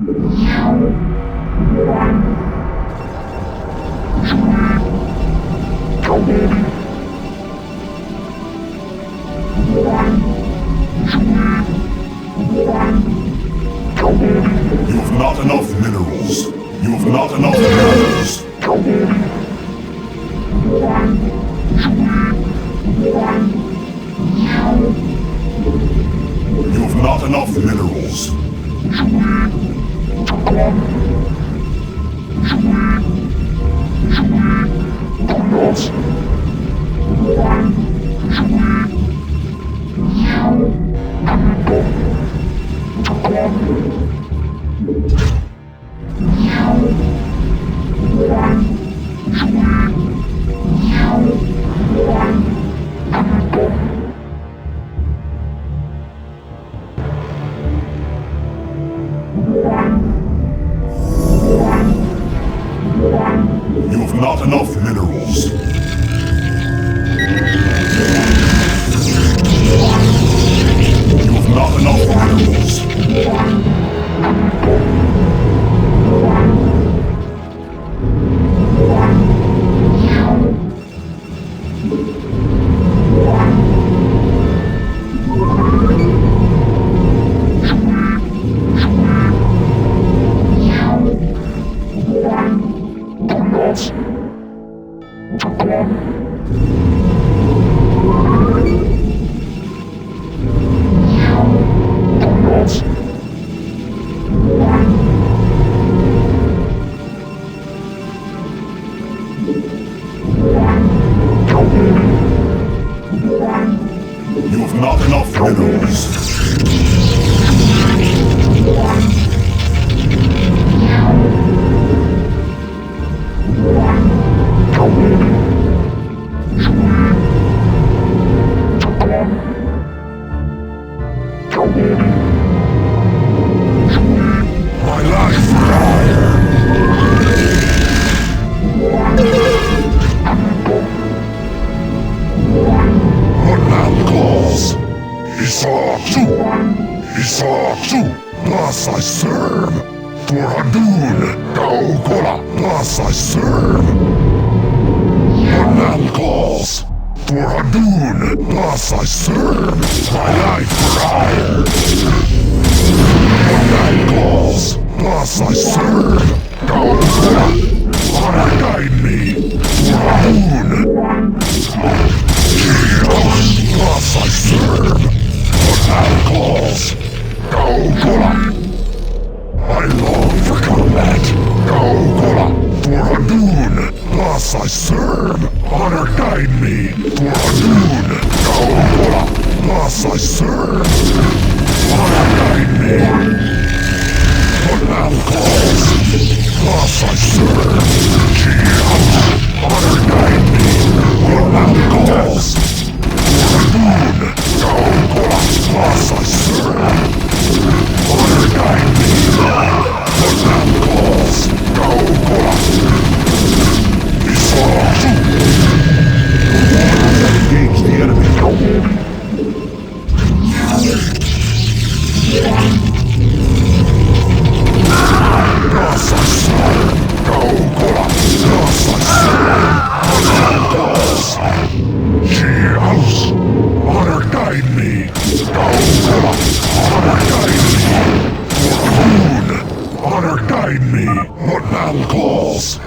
You have not enough minerals. You have not enough minerals. You have not enough minerals. You have not enough minerals. You have not enough minerals. You have not enough minerals. My Isatsu. Thus I serve. For Hadun. Gaokola. Thus I serve. Man calls. For Hadun. Thus I serve. My life for hire. Me. For. Gaokola. Thus I serve. Guide me. What man calls. Thus I serve. Gia. Honor me. What man calls. What man calls.